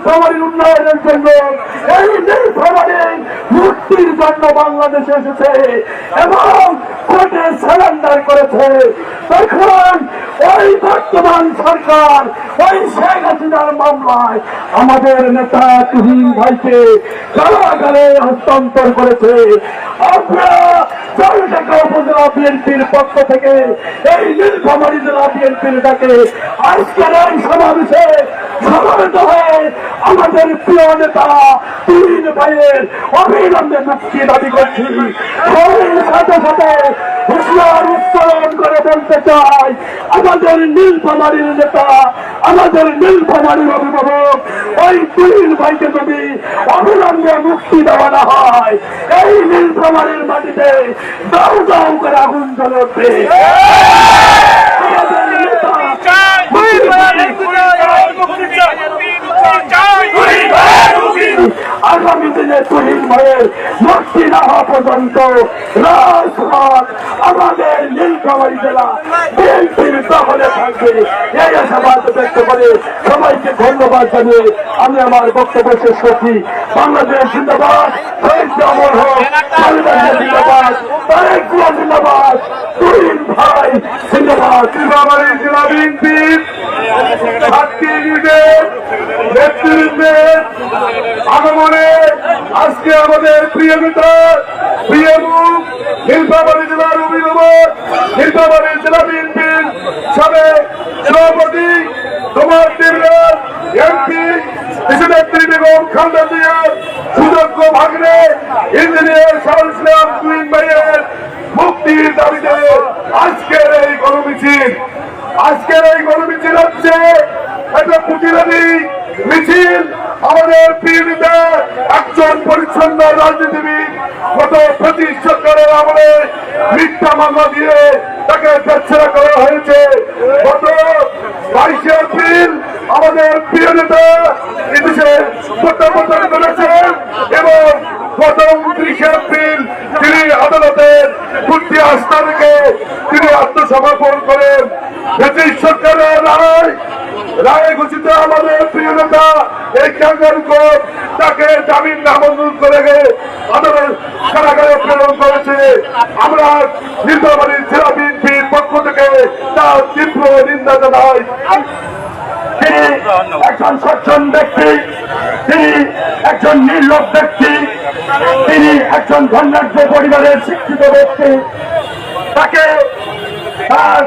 নীলফামারীর উন্নয়নের জন্য এই নীলফামারীর মুক্তির জন্য বাংলাদেশে এসেছে এবং কোর্টে সারেন্ডার করেছে। তখন ওই বর্তমান সরকার, ওই শেখ হাসিনার মামলায় আমাদের নেতা তুহিন ভাইকে কারাগারে হস্তান্তর করেছে। উপজেলা বিএনপির পক্ষ থেকে এই নীলফামারী জেলা বিএনপির ডাকে আজকের এই সমাবেশে সমাবেত হয়ে আমাদের প্রিয় নেতা তুহিন ভাইয়ের অবিলম্বে মুক্তি দাবি করছি। সাথে সাথে হুশিয়ার উচ্চারণ করে বলতে চাই, আমাদের নীলফামারীর নেতা, আমাদের নীলফামারীর অভিভাবক, ওই তুহিন ভাইকে যদি অবিলম্বে মুক্তি দেওয়া না হয় নীলফামারীর মাটিতে দাউ দাউ করে আগুন জ্বলে আগামী দিনে তুহিন ভাইয়ের মুক্তি না হওয়া পর্যন্ত আমাদের নীলফামারী জেলা বিএনপির দখলে থাকবে। এই আশাবাদ ধন্যবাদ জানিয়ে আমি আমার বক্তব্য শেষ করছি। বাংলাদেশ জিন্দাবাদ অমর হোক জিন্দাবাদ জিন্দাবাদ ভাই জিন্দাবাদ। আজকে আমাদের প্রিয় নেতা, প্রিয় মুখ, নীলফামারী জেলার অভিভাবক, নীলফামারী জেলা বিএনপির সাবেক বেগম খালেদা সুযোগ্য ভাগ্নে ইঞ্জিনিয়ার শাহুল ইসলাম তুইন ভাইয়ের মুক্তির দাবিতে আজকের এই গণমিছিল। আজকের এই গণমিছিল হচ্ছে একটা প্রতিরোধী মিছিল। আমাদের প্রিয় একজন পরিচ্ছন্ন রাজনীতিবিদ গত ব্রিটিশ সরকারের আমলে মিথ্যা মামলা দিয়ে তাকে বেচ্ছারা করা হয়েছে। গত বাইশে এপ্রিল আমাদের প্রিয় নেতা এদেশে প্রত্যাবর্তন করেছেন এবং গত উনত্রিশে এপ্রিল তিনি আদালতের বুদ্ধি আস্থা থেকে তিনি আত্মসমর্পণ করেন। ব্রিটিশ সরকারের রায়, রায়ে ঘোষিত আমাদের প্রিয় নেতা, এই ক্যাঙ্গার কোর্ট তাকে জামিন নামঞ্জুর করে গিয়ে আদালত কারাগারে প্রেরণ করেছে। আমরা নির্বাচনী জেলা বিএনপির পক্ষ থেকে তার তীব্র নিন্দা জানাই। একজন সচ্ছন ব্যক্তি, তিনি একজন নির্লোভ ব্যক্তি, তিনি একজন ধন্যাঢ্য পরিবারের শিক্ষিত ব্যক্তি। তাকে তার